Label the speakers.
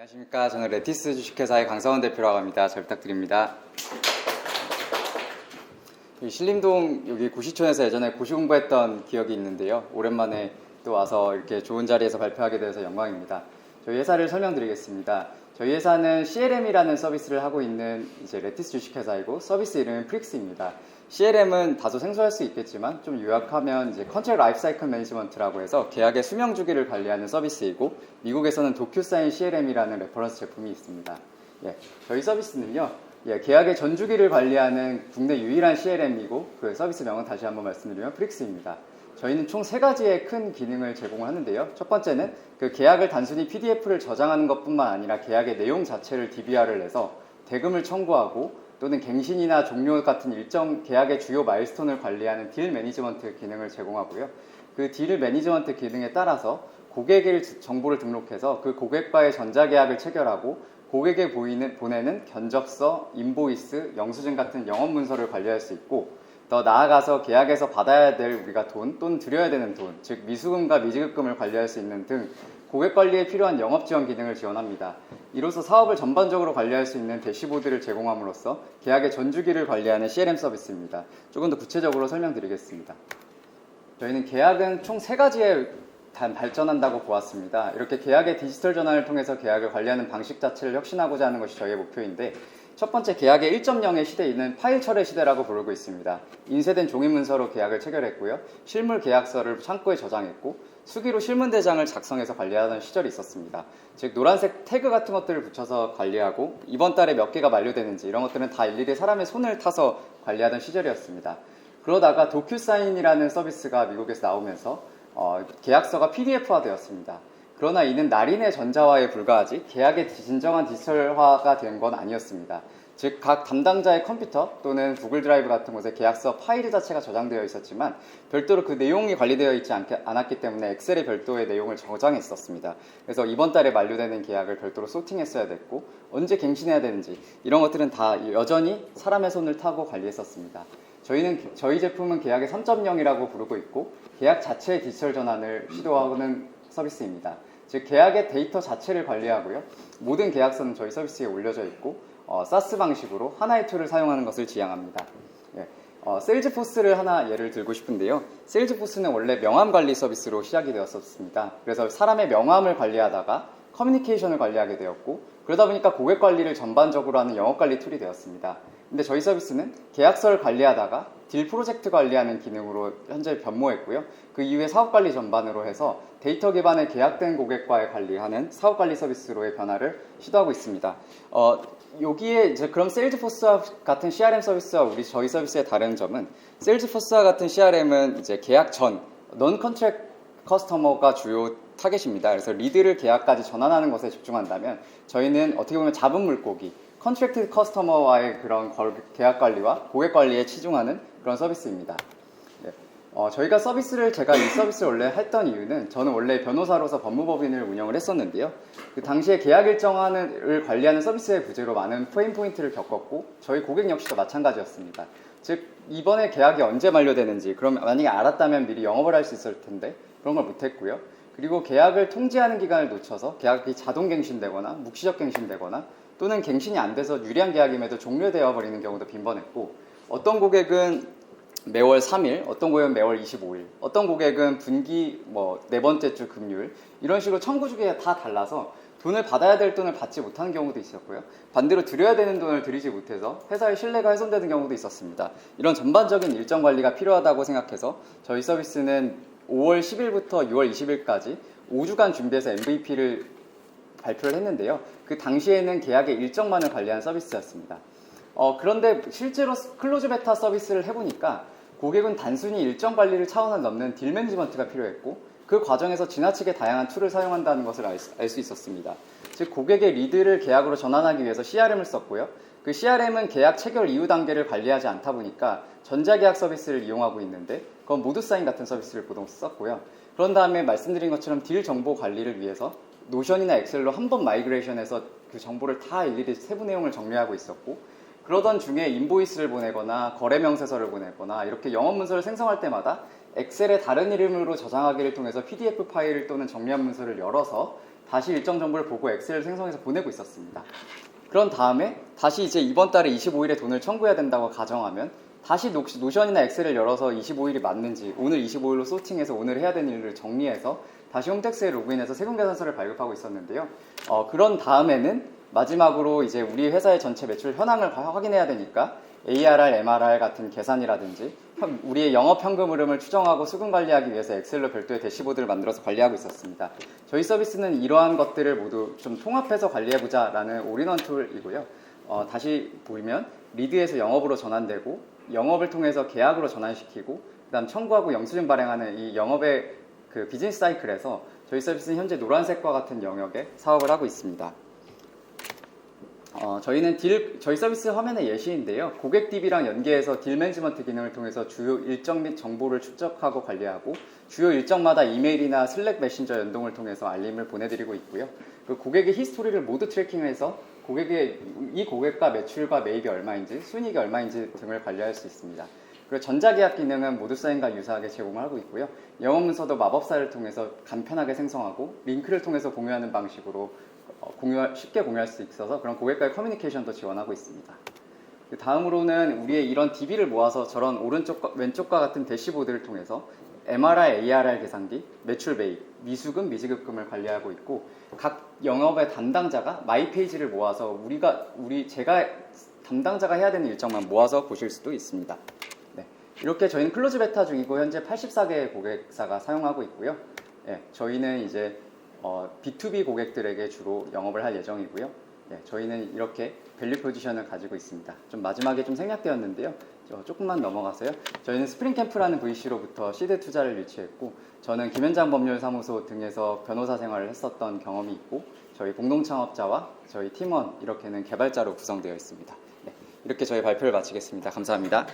Speaker 1: 안녕하십니까. 저는 레티스 주식회사의 강사원 대표라고 합니다. 잘 부탁드립니다. 이 신림동 여기 고시촌에서 예전에 고시 공부했던 기억이 있는데요. 오랜만에 또 와서 이렇게 좋은 자리에서 발표하게 돼서 영광입니다. 저희 회사를 설명드리겠습니다. 저희 회사는 CLM이라는 서비스를 하고 있는 이제 레티스 주식회사이고 서비스 이름은 프릭스입니다. CLM은 다소 생소할 수 있겠지만 좀 요약하면 이제 컨트랙 라이프 사이클 매니지먼트라고 해서 계약의 수명 주기를 관리하는 서비스이고 미국에서는 도큐사인 CLM이라는 레퍼런스 제품이 있습니다. 예, 저희 서비스는요. 예, 계약의 전 주기를 관리하는 국내 유일한 CLM이고 그 서비스 명은 다시 한번 말씀드리면 프릭스입니다. 저희는 총 세 가지의 큰 기능을 제공을 하는데요. 첫 번째는 그 계약을 단순히 PDF를 저장하는 것뿐만 아니라 계약의 내용 자체를 DBR을 해서 대금을 청구하고 또는 갱신이나 종료 같은 일정 계약의 주요 마일스톤을 관리하는 딜 매니지먼트 기능을 제공하고요. 그 딜 매니지먼트 기능에 따라서 고객의 정보를 등록해서 그 고객과의 전자계약을 체결하고 고객에 보이는, 보내는 견적서, 인보이스, 영수증 같은 영업 문서를 관리할 수 있고 더 나아가서 계약에서 받아야 될 우리가 돈 또는 드려야 되는 돈, 즉 미수금과 미지급금을 관리할 수 있는 등 고객 관리에 필요한 영업 지원 기능을 지원합니다. 이로써 사업을 전반적으로 관리할 수 있는 대시보드를 제공함으로써 계약의 전주기를 관리하는 CRM 서비스입니다. 조금 더 구체적으로 설명드리겠습니다. 저희는 계약은 총 세 가지에 단 발전한다고 보았습니다. 이렇게 계약의 디지털 전환을 통해서 계약을 관리하는 방식 자체를 혁신하고자 하는 것이 저희의 목표인데 첫 번째 계약의 1.0의 시대에는 파일 철의 시대라고 부르고 있습니다. 인쇄된 종이 문서로 계약을 체결했고요. 실물 계약서를 창고에 저장했고 수기로 실문 대장을 작성해서 관리하던 시절이 있었습니다. 즉 노란색 태그 같은 것들을 붙여서 관리하고 이번 달에 몇 개가 만료되는지 이런 것들은 다 일일이 사람의 손을 타서 관리하던 시절이었습니다. 그러다가 도큐사인이라는 서비스가 미국에서 나오면서 어, 계약서가 PDF화 되었습니다. 그러나 이는 날인의 전자화에 불과하지 계약의 진정한 디지털화가 된 건 아니었습니다. 즉 각 담당자의 컴퓨터 또는 구글 드라이브 같은 곳에 계약서 파일 자체가 저장되어 있었지만 별도로 그 내용이 관리되어 있지 않게, 않았기 때문에 엑셀에 별도의 내용을 저장했었습니다. 그래서 이번 달에 만료되는 계약을 별도로 소팅했어야 됐고 언제 갱신해야 되는지 이런 것들은 다 여전히 사람의 손을 타고 관리했었습니다. 저희는 저희 제품은 계약의 3.0이라고 부르고 있고 계약 자체의 디지털 전환을 시도하는 서비스입니다. 즉 계약의 데이터 자체를 관리하고요. 모든 계약서는 저희 서비스에 올려져 있고 어, 사스 방식으로 하나의 툴을 사용하는 것을 지향합니다. 예, 어, 세일즈포스를 하나 예를 들고 싶은데요. 세일즈포스는 원래 명함 관리 서비스로 시작이 되었었습니다. 그래서 사람의 명함을 관리하다가 커뮤니케이션을 관리하게 되었고 그러다 보니까 고객 관리를 전반적으로 하는 영업 관리 툴이 되었습니다. 근데 저희 서비스는 계약서를 관리하다가 딜 프로젝트 관리하는 기능으로 현재 변모했고요. 그 이후에 사업 관리 전반으로 해서 데이터 기반의 계약된 고객과의 관리하는 사업 관리 서비스로의 변화를 시도하고 있습니다. 어, 여기에 이제 그럼 세일즈포스와 같은 CRM 서비스와 우리 저희 서비스의 다른 점은 세일즈포스와 같은 CRM은 이제 계약 전, 넌 컨트랙 커스터머가 주요 타겟입니다. 그래서 리드를 계약까지 전환하는 것에 집중한다면 저희는 어떻게 보면 잡은 물고기, 컨트랙트 커스터머와의 그런 계약 관리와 고객 관리에 치중하는 그런 서비스입니다. 네. 어, 저희가 서비스를 제가 이 서비스를 원래 했던 이유는 저는 원래 변호사로서 법무법인을 운영을 했었는데요. 그 당시에 계약 일정을 관리하는 서비스의 부재로 많은 페인 포인트를 겪었고 저희 고객 역시도 마찬가지였습니다. 즉 이번에 계약이 언제 만료되는지 그럼 만약에 알았다면 미리 영업을 할 수 있을 텐데 그런 걸 못했고요. 그리고 계약을 통지하는 기간을 놓쳐서 계약이 자동 갱신되거나 묵시적 갱신되거나 또는 갱신이 안 돼서 유리한 계약임에도 종료되어 버리는 경우도 빈번했고 어떤 고객은 매월 3일, 어떤 고객은 매월 25일, 어떤 고객은 분기 뭐 네 번째 주 금요일 이런 식으로 청구 주기가 다 달라서 돈을 받아야 될 돈을 받지 못하는 경우도 있었고요. 반대로 드려야 되는 돈을 드리지 못해서 회사의 신뢰가 훼손되는 경우도 있었습니다. 이런 전반적인 일정 관리가 필요하다고 생각해서 저희 서비스는 5월 10일부터 6월 20일까지 5주간 준비해서 MVP를 발표를 했는데요. 그 당시에는 계약의 일정만을 관리한 서비스였습니다. 어, 그런데 실제로 클로즈 베타 서비스를 해보니까 고객은 단순히 일정 관리를 차원을 넘는 딜 매니지먼트가 필요했고 그 과정에서 지나치게 다양한 툴을 사용한다는 것을 알수 있었습니다. 즉 고객의 리드를 계약으로 전환하기 위해서 CRM을 썼고요. 그 CRM은 계약 체결 이후 단계를 관리하지 않다 보니까 전자계약 서비스를 이용하고 있는데 그건 모두 사인 같은 서비스를 보통 썼고요. 그런 다음에 말씀드린 것처럼 딜 정보 관리를 위해서 노션이나 엑셀로 한 번 마이그레이션해서 그 정보를 다 일일이 세부 내용을 정리하고 있었고 그러던 중에 인보이스를 보내거나 거래 명세서를 보내거나 이렇게 영업 문서를 생성할 때마다 엑셀에 다른 이름으로 저장하기를 통해서 PDF 파일 또는 정리한 문서를 열어서 다시 일정 정보를 보고 엑셀을 생성해서 보내고 있었습니다. 그런 다음에 다시 이제 이번 달에 25일에 돈을 청구해야 된다고 가정하면 다시 노- 노션이나 엑셀을 열어서 25일이 맞는지 오늘 25일로 소팅해서 오늘 해야 되는 일을 정리해서 다시 홈택스에 로그인해서 세금 계산서를 발급하고 있었는데요. 어, 그런 다음에는 마지막으로 이제 우리 회사의 전체 매출 현황을 화- 확인해야 되니까 ARR, MRR 같은 계산이라든지 현- 우리의 영업 현금 흐름을 추정하고 수금 관리하기 위해서 엑셀로 별도의 대시보드를 만들어서 관리하고 있었습니다. 저희 서비스는 이러한 것들을 모두 좀 통합해서 관리해보자라는 올인원 툴이고요. 어, 다시 보면 리드에서 영업으로 전환되고 영업을 통해서 계약으로 전환시키고 그다음 청구하고 영수증 발행하는 이 영업의 그 비즈니스 사이클에서 저희 서비스는 현재 노란색과 같은 영역에 사업을 하고 있습니다. 어, 저희는 딜, 저희 서비스 화면의 예시인데요. 고객 DB랑 연계해서 딜 매니지먼트 기능을 통해서 주요 일정 및 정보를 축적하고 관리하고 주요 일정마다 이메일이나 슬랙 메신저 연동을 통해서 알림을 보내드리고 있고요. 그 고객의 히스토리를 모두 트래킹해서 고객의 이 고객과 매출과 매입이 얼마인지 순이익이 얼마인지 등을 관리할 수 있습니다. 그리고 전자계약 기능은 모두 사인과 유사하게 제공을 하고 있고요. 영업 문서도 마법사를 통해서 간편하게 생성하고 링크를 통해서 공유하는 방식으로 어, 공유 쉽게 공유할 수 있어서 그런 고객과의 커뮤니케이션도 지원하고 있습니다. 그 다음으로는 우리의 이런 DB를 모아서 저런 오른쪽과 왼쪽과 같은 대시보드를 통해서 MRR, ARR 계산기, 매출 매입, 미수금, 미지급금을 관리하고 있고 각 영업의 담당자가 마이 페이지를 모아서 우리가 우리 제가 담당자가 해야 되는 일정만 모아서 보실 수도 있습니다. 네, 이렇게 저희는 클로즈 베타 중이고 현재 84개의 고객사가 사용하고 있고요. 예, 저희는 이제 어, B2B 고객들에게 주로 영업을 할 예정이고요. 예, 저희는 이렇게 밸류 포지션을 가지고 있습니다. 좀 마지막에 좀 생략되었는데요. 저 조금만 넘어가서요. 저희는 스프링 캠프라는 VC로부터 시드 투자를 유치했고, 저는 김현장 법률사무소 등에서 변호사 생활을 했었던 경험이 있고, 저희 공동 창업자와 저희 팀원 이렇게는 개발자로 구성되어 있습니다. 네, 이렇게 저희 발표를 마치겠습니다. 감사합니다.